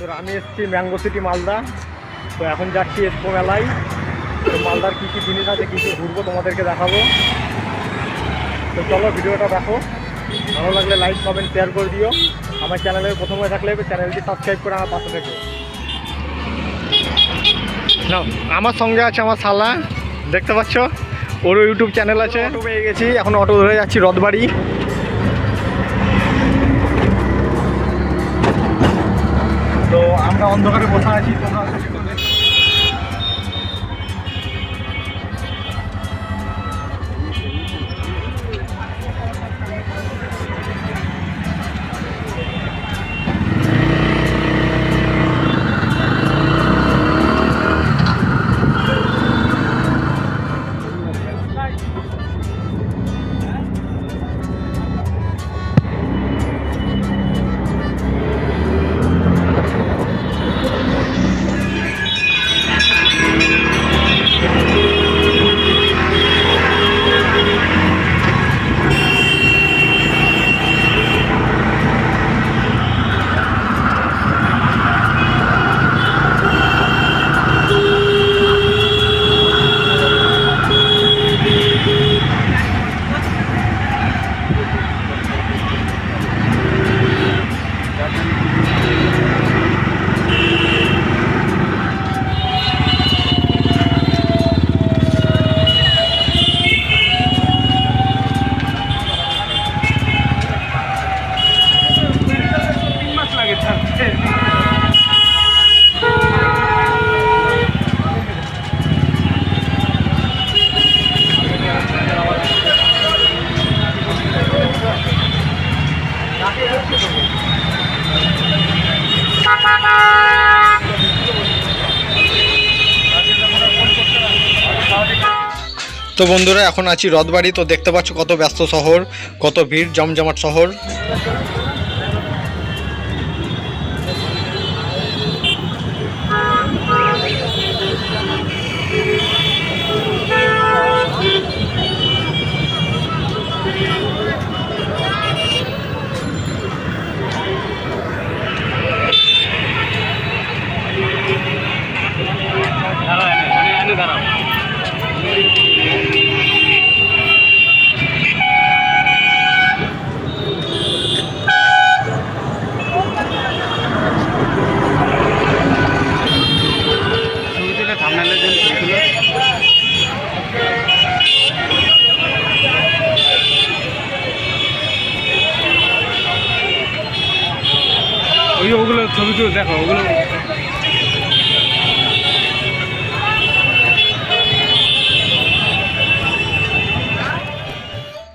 বন্ধুরা আমি এসেছি ম্যাঙ্গো সিটি মালদা। তো এখন যাচ্ছি এসপো মেলায়। তো মালদার কী কী জিনিস আছে কী কী ঘুরবো তোমাদেরকে দেখাবো। তো চলো ভিডিওটা দেখো। ভালো লাগলে লাইক কমেন্ট শেয়ার করে দিও। আমার চ্যানেলে প্রথম থাকলে চ্যানেলটি সাবস্ক্রাইব করে আমার পাশে থেকো। না আমার সঙ্গে আছে আমার শালা। দেখতে পাচ্ছ? ওরও ইউটিউব চ্যানেল আছে। পেয়ে গেছি। এখন অটো ধরে যাচ্ছি রথবাড়ি। অন্ধকারে বসা আছি তোমরা তো বন্ধুরা, এখন আছি রথবাড়ি। তো দেখতে পাচ্ছ কত ব্যস্ত শহর, কত ভিড়, জমজমাট শহর ওই যে ওগুলো ছবি তুলে দেখো ওগুলো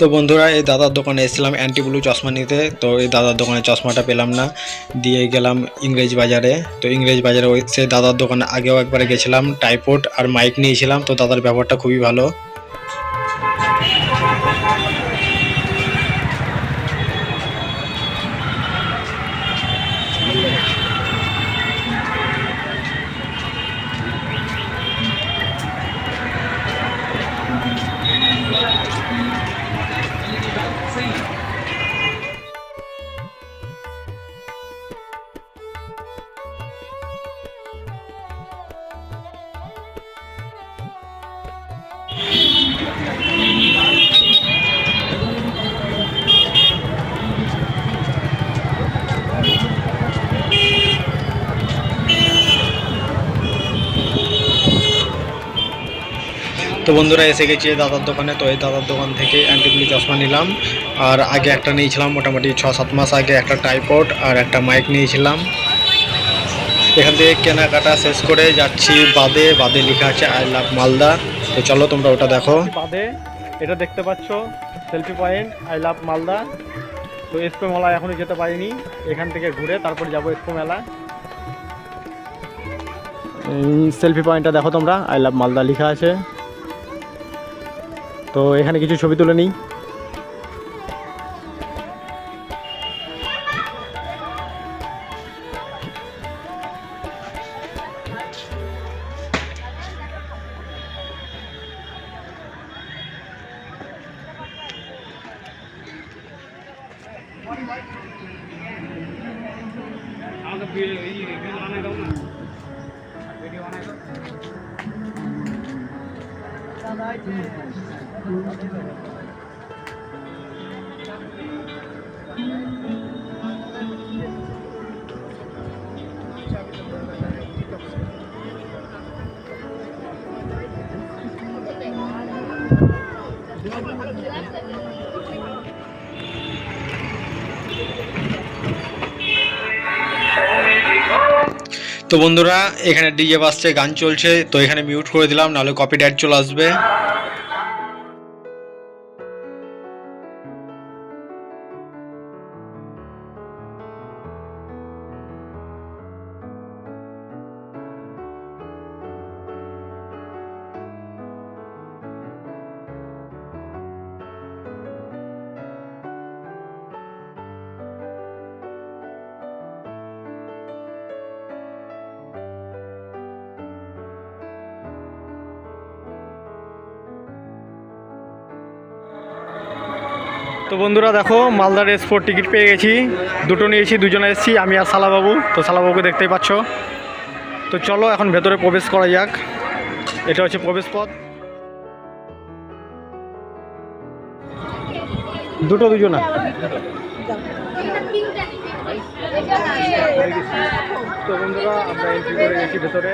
তো বন্ধুরা, এই দাদার দোকানে এসেছিলাম অ্যান্টি ব্লু চশমা নিতে। তো এই দাদার দোকানে চশমাটা পেলাম না, দিয়ে গেলাম ইংরেজ বাজারে। তো ইংরেজ বাজারে ওই সেই দাদার দোকানে আগেও একবারে গেছিলাম টাইপোর্ট আর মাইক নিয়েছিলাম। তো দাদার ব্যবহারটা খুবই ভালো। বন্ধুরা এসে গেছি দাদার দোকানে, তো এই দাদার দোকান থেকে অ্যান্টিগুলি চশমা নিলাম। আর আগে একটা নিয়েছিলাম মোটামুটি ছ, সাত মাস আগে একটা টাইপড আর একটা মাইক নিয়েছিলাম। এখান থেকে কেনাকাটা শেষ করে যাচ্ছি বাদে বাদে লেখা আছে, আই লাভ মালদা। তো চলো তোমরা ওটা দেখো। বাদে, এটা দেখতে পাচ্ছ, selfie point, I love Malda. তো এসপো মেলা এখনও যেতে পারিনি, এখান থেকে ঘুরে তারপর যাব এসপো মেলা। সেলফি পয়েন্টটা দেখো তোমরা, আই লাভ মালদা লেখা আছে। তো এখানে কিছু ছবি তুলে নিই। তো বন্ধুরা, এখানে ডিজে বাজছে, গান চলছে, তো এখানে মিউট করে দিলাম, নাহলে কপি ড্যাট চলে আসবে। তো বন্ধুরা দেখো, মালদার স্পোর্ট টিকিট পেয়ে গেছি। দুটো নিয়েছি, দুজনে এসেছি, আমি আর সালাবাবু তো সালাবাবুকে দেখতেই পাচ্ছ। তো চলো, এখন ভেতরে প্রবেশ করা যাক। এটা হচ্ছে প্রবেশ পথ। দুটো দুজনা। তো বন্ধুরা, আমরা এন্ট্রি করে গেছি ভেতরে।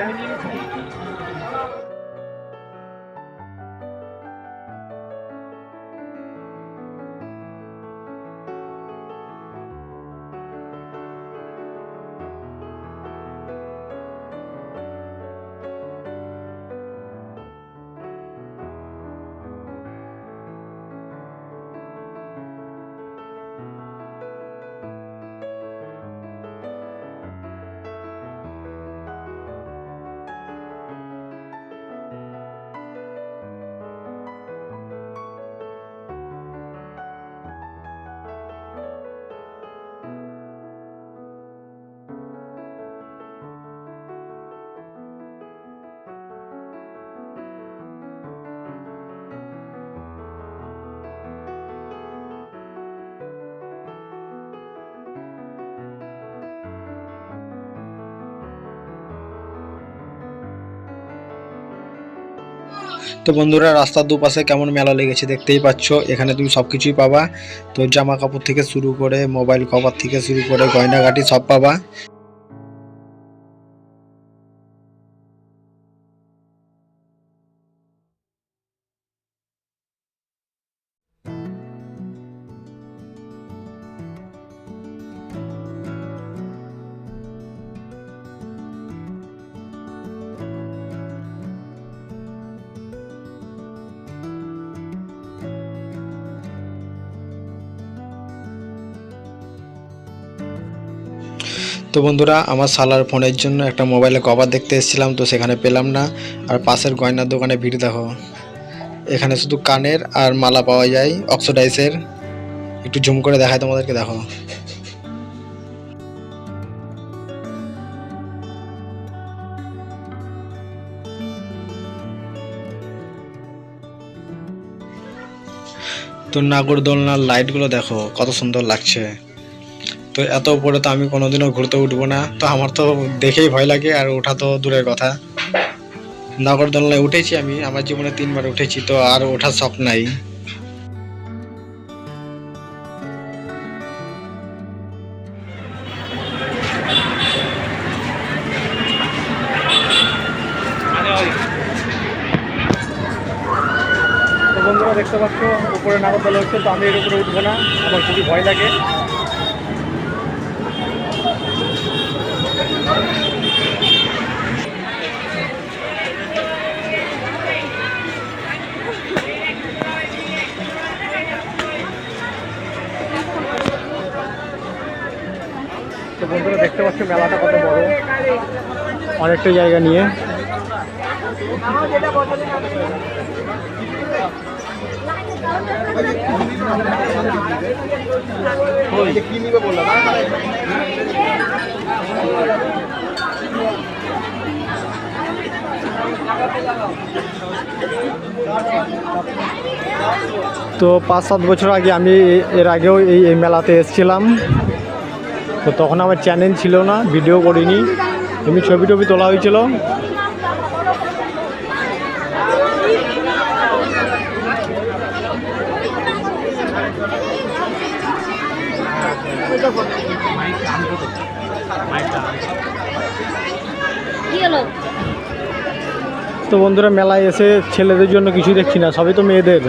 তো বন্ধুরা, রাস্তার দুপাশে কেমন মেলা লেগেছে দেখতেই পাচ্ছ। এখানে তুমি সব কিছুই পাবা। তো জামা কাপড় থেকে শুরু করে, মোবাইল কভার থেকে শুরু করে গয়নাঘাটি সব পাবা। তো বন্ধুরা, আমার সালার ফোনের জন্য একটা মোবাইলে কভার দেখতে এসেছিলাম, তো সেখানে পেলাম না। আর পাশের গয়নার দোকানে ভিড় দেখো। এখানে শুধু কানের আর মালা পাওয়া যায় অক্সোডাইসের একটু জুম করে দেখায় তোমাদেরকে, দেখো। তো নাগরদোলনার লাইটগুলো দেখো, কত সুন্দর লাগছে। তো এত উপরে তো আমি কোনোদিনও ঘুরতে উঠবো না। তো আমার তো দেখেই ভয় লাগে আর ওঠা তো দূরের কথা। নাগরদোলনায় উঠেছি আমি, আমার জীবনে তিনবার উঠেছি, তো আর ওঠার শখ নাই। বন্ধুরা দেখতে পাচ্ছ, উপরে নাগরদোলা হচ্ছে, তো আমি এর উপরে উঠবো না, আমার খুবই ভয় লাগে। তো বন্ধুরা, দেখতে পাচ্ছ মেলাটা কত বড়। অনেকটা জায়গা নিয়ে। তো পাঁচ সাত বছর আগে আমি এর আগেও এই মেলাতে এসেছিলাম। তো তখন আমার চ্যানেল ছিল না ভিডিও করিনি। এমনি ছবি টবি তোলা হয়েছিল। তো বন্ধুরা মেলায় এসে ছেলেদের জন্য কিছু দেখছি না সবই তো মেয়েদের।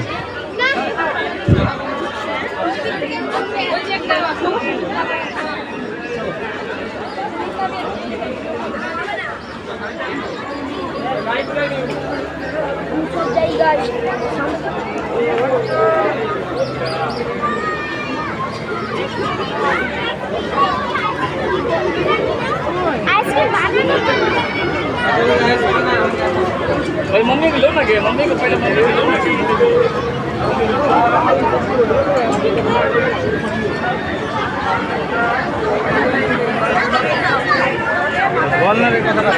भाई मम्मी को लो ना के मम्मी को पहले मम्मी को लो ना के বল না রে কথাটা।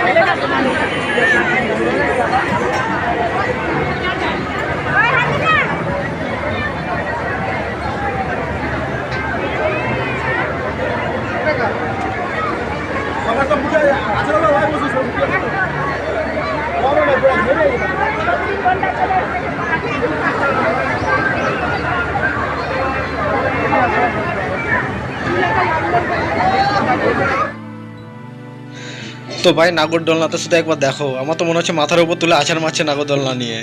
তো ভাই নাগরদোলনাতে শুধু একবার দেখো। আমার তো মনে হচ্ছে মাথার উপর তুলে আছাড় মারছে নাগরদোলনা নিয়ে।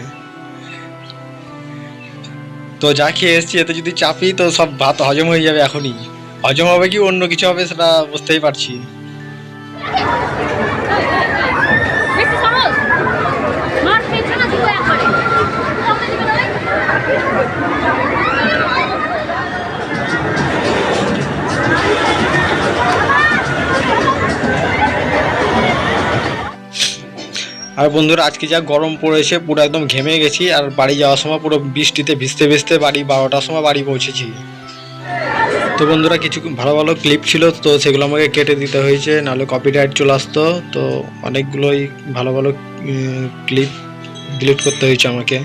তো যা খেয়ে এসছি, এতে যদি চাপি তো সব ভাত হজম হয়ে যাবে এখনই। হজম হবে কি অন্য কিছু হবে সেটা বুঝতেই পারছি। আর বন্ধুরা, আজকে যা গরম পড়েছে, পুরো একদম ঘেমে গেছি, আর বাড়ি যাওয়ার সময় পুরো বৃষ্টিতে ভিজতে ভিজতে বাড়ি বারোটার সময় বাড়ি পৌঁছেছি। তো বন্ধুরা, কিছু ভালো ভালো ক্লিপ ছিল, তো সেগুলো আমাকে কেটে দিতে হয়েছে, নাহলে কপিরাইট চলে আসতো, তো অনেকগুলোই ভালো ভালো ক্লিপ ডিলিট করতে হয়েছে আমাকে।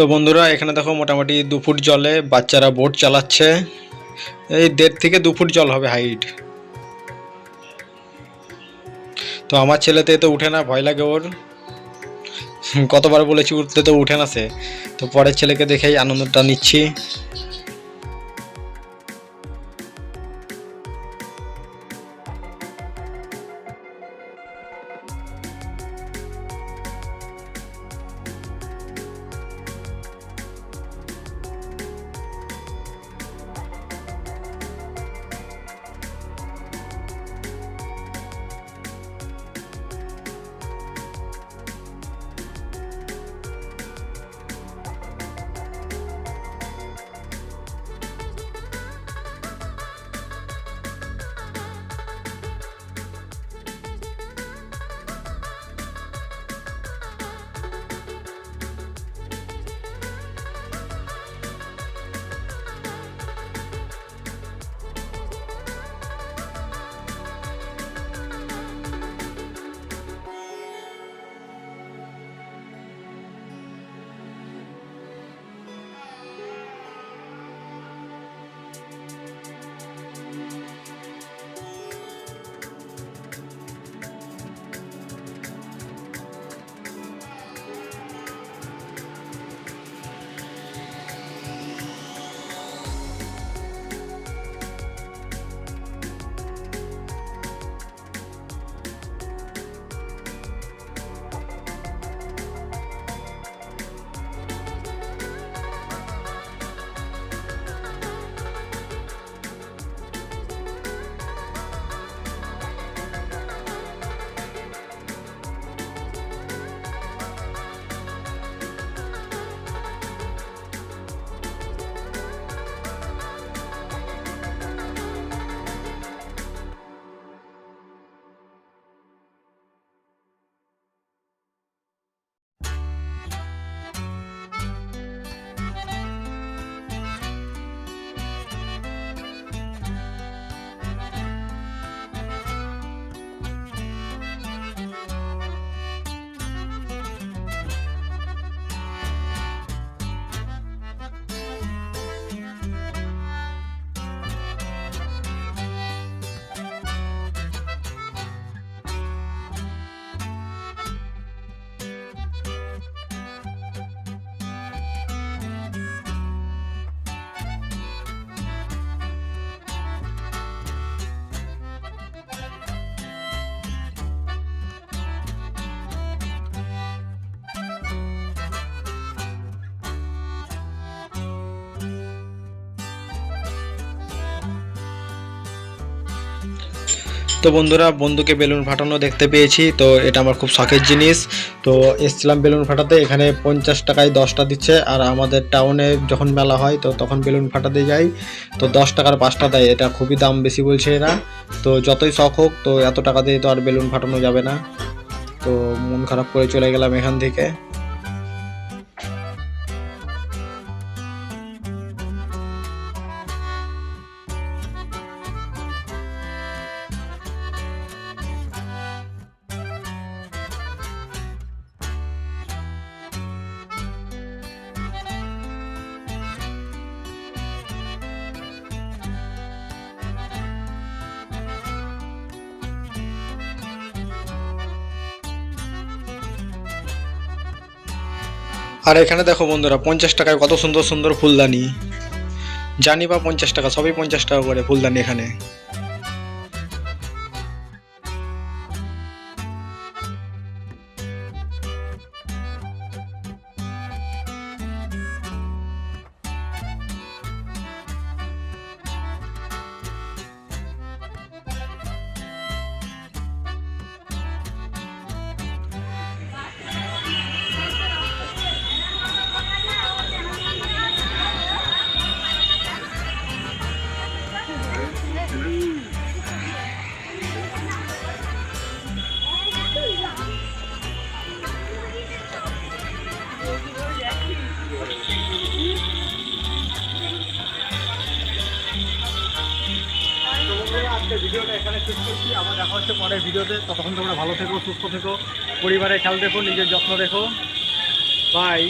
তো বন্ধুরা, এখানে দেখো মোটামুটি দু ফুট জলে বাচ্চারা বোট চালাচ্ছে। এই দেড় থেকে দু ফুট জল হবে হাইট। তো আমার ছেলেতে তো উঠে না, ভয় লাগে ওর। কতবার বলেছি, উঠতে তো উঠে না সে। তো পরের ছেলেকে দেখেই আনন্দটা নিচ্ছি। তো বন্ধুরা, বন্ধুকে বেলুন ফাটানো দেখতে পেয়েছি। তো এটা আমার খুব শখের জিনিস। তো এসছিলাম বেলুন ফাটাতে, এখানে পঞ্চাশ টাকায় দশটা দিচ্ছে। আর আমাদের টাউনে যখন মেলা হয়, তো তখন বেলুন ফাটাতে যাই। তো দশ টাকার পাঁচটা দেয়, এটা খুবই দাম বেশি বলছে এরা। তো যতই শখ হোক, তো এত টাকা দিয়ে তো আর বেলুন ফাটানো যাবে না। তো মন খারাপ করে চলে গেলাম এখান থেকে। আর এখানে দেখো বন্ধুরা, পঞ্চাশ টাকায় কত সুন্দর সুন্দর ফুলদানি। জানি বা পঞ্চাশ টাকা, সবই পঞ্চাশ টাকা করে ফুলদানি এখানে। পরিবারের খেয়াল রেখো নিজের যত্ন রেখো বাই